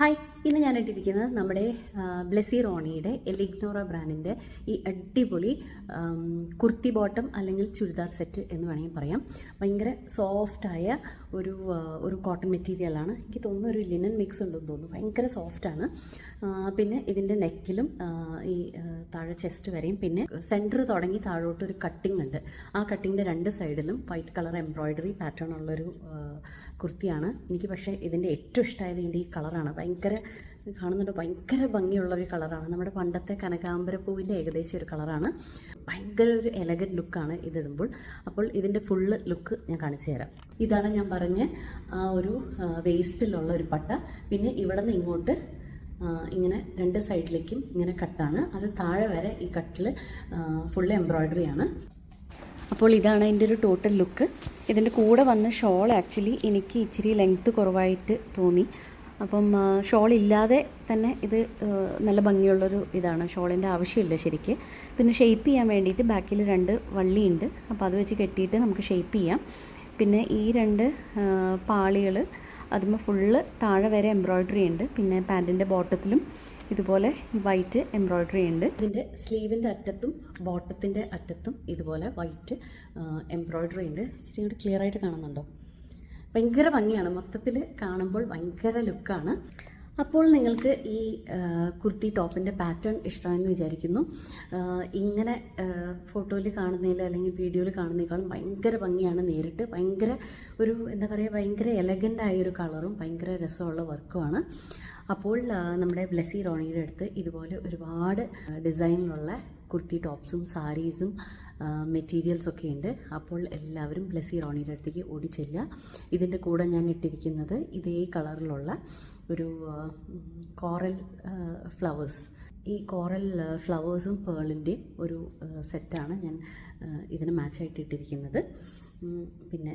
Hi ഇന്ന് ഞാൻ ഇട്ടിരിക്കുന്നത് നമ്മുടെ ബ്ലെസി റോണിയുടെ എലിഗ്നോറ ബ്രാൻഡിന്റെ ഈ അടിപൊളി കുർത്തി ബോട്ടം അല്ലെങ്കിൽ ചുരിദാർ സെറ്റ് എന്ന് വേണമെങ്കിൽ പറയാം. ഭയങ്കര സോഫ്റ്റായ ഒരു ഒരു കോട്ടൺ മെറ്റീരിയലാണ് എനിക്ക് തോന്നുന്നു ഒരു ലിനൻ മിക്സ് ഉണ്ടെന്ന് തോന്നുന്നു. ഭയങ്കര സോഫ്റ്റാണ് പിന്നെ ഇതിന്റെ നെക്കിലും ഈ താഴെ ചെസ്റ്റ് വരെയും പിന്നെ സെന്റർ തുടങ്ങി താഴോട്ട് ഒരു കട്ടിംഗ് ഉണ്ട്. ആ കട്ടിങ്ങിന്റെ രണ്ട് സൈഡിലും വൈറ്റ് കളർ എംബ്രോയ്ഡറി പാറ്റേൺ ഉള്ളൊരു കുർത്തിയാണ്. എനിക്ക് പക്ഷേ ഇതിന്റെ ഏറ്റവും ഇഷ്ടമായത് ഇതിന്റെ ഈ കളറാണ് ഭയങ്കര കാണുന്നുണ്ട്. ഭയങ്കര ഭംഗിയുള്ളൊരു കളറാണ്. നമ്മുടെ പണ്ടത്തെ കനകാംബര പൂവിന്റെ ഏകദേശം ഒരു കളറാണ്. ഭയങ്കര ഒരു എലഗൻ ലുക്കാണ് ഇതിടുമ്പോൾ. അപ്പോൾ ഇതിന്റെ ഫുള്ള് ലുക്ക് ഞാൻ കാണിച്ചു തരാം. ഇതാണ് ഞാൻ പറഞ്ഞ ആ ഒരു വേസ്റ്റിലുള്ള ഒരു പട്ട. പിന്നെ ഇവിടെ നിന്ന് ഇങ്ങോട്ട് ഇങ്ങനെ രണ്ട് സൈഡിലേക്കും ഇങ്ങനെ കട്ടാണ്. അത് താഴെ വരെ ഈ കട്ടിൽ ഫുള്ള് എംബ്രോയ്ഡറി ആണ്. അപ്പോൾ ഇതാണ് അതിന്റെ ഒരു ടോട്ടൽ ലുക്ക് ഇതിന്റെ കൂടെ വന്ന ഷോൾ ആക്ച്വലി എനിക്ക് ഇച്ചിരി ലെങ്ത്ത് കുറവായിട്ട് തോന്നി. അപ്പം ഷോൾ ഇല്ലാതെ തന്നെ ഇത് നല്ല ഭംഗിയുള്ളൊരു ഇതാണ്. ഷോളിന്റെ ആവശ്യമില്ല ശരിക്ക്. പിന്നെ ഷേപ്പ് ചെയ്യാൻ വേണ്ടിയിട്ട് ബാക്കിൽ രണ്ട് വള്ളിയുണ്ട്. അപ്പോൾ അത് വെച്ച് കെട്ടിയിട്ട് നമുക്ക് ഷേപ്പ് ചെയ്യാം. പിന്നെ ഈ രണ്ട് പാളികൾ അതുമ്പോൾ ഫുള്ള് താഴെ വരെ എംബ്രോയ്ഡറി ഉണ്ട്. പിന്നെ പാന്റിന്റെ ബോട്ടത്തിലും ഇതുപോലെ വൈറ്റ് എംബ്രോയ്ഡറി ഉണ്ട്. ഇതിന്റെ സ്ലീവിന്റെ അറ്റത്തും ബോട്ടത്തിന്റെ അറ്റത്തും ഇതുപോലെ വൈറ്റ് എംബ്രോയ്ഡറി ഉണ്ട്. ഇച്ചിരി കൂടി ക്ലിയർ ആയിട്ട് കാണുന്നുണ്ടോ? ഭയങ്കര ഭംഗിയാണ്. മൊത്തത്തിൽ കാണുമ്പോൾ ഭയങ്കര ലുക്കാണ്. അപ്പോൾ നിങ്ങൾക്ക് ഈ കുർത്തി ടോപ്പിന്റെ പാറ്റേൺ ഇഷ്ടമാണെന്ന് വിചാരിക്കുന്നു. ഇങ്ങനെ ഫോട്ടോയിൽ കാണുന്നതിൽ അല്ലെങ്കിൽ വീഡിയോയിൽ കാണുന്നതിനേക്കാളും ഭയങ്കര ഭംഗിയാണ് നേരിട്ട്. ഭയങ്കര ഒരു എന്താ പറയുക ഭയങ്കര എലഗന്റ് ആയ ഒരു കളറും ഭയങ്കര രസമുള്ള വർക്കുമാണ്. അപ്പോൾ നമ്മുടെ ബ്ലെസി റോണിയുടെ അടുത്ത് ഇതുപോലെ ഒരുപാട് ഡിസൈനിലുള്ള കുർത്തി ടോപ്സും സാരീസും മെറ്റീരിയൽസ് ഒക്കെ ഉണ്ട്. അപ്പോൾ എല്ലാവരും ബ്ലെസി റോണിയുടെ അടുത്തേക്ക് ഓടിച്ചെല്ലുക. ഇതിന്റെ കൂടെ ഞാൻ ഇട്ടിരിക്കുന്നത് ഇതേ കളറിലുള്ള ഒരു കോറൽ ഫ്ലവേഴ്സ് ഈ കോറൽ ഫ്ലവേഴ്സും പേളിന്റെയും ഒരു സെറ്റാണ് ഞാൻ ഇതിന് മാച്ചായിട്ട് ഇട്ടിരിക്കുന്നത്. പിന്നെ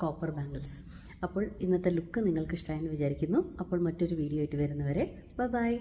കോപ്പർ ബാംഗിൾസ് അപ്പോൾ ഇന്നത്തെ ലുക്ക് നിങ്ങൾക്ക് ഇഷ്ടമായെന്ന് വിചാരിക്കുന്നു. അപ്പോൾ മറ്റൊരു വീഡിയോ ആയിട്ട് വരുന്നവരെ ബൈ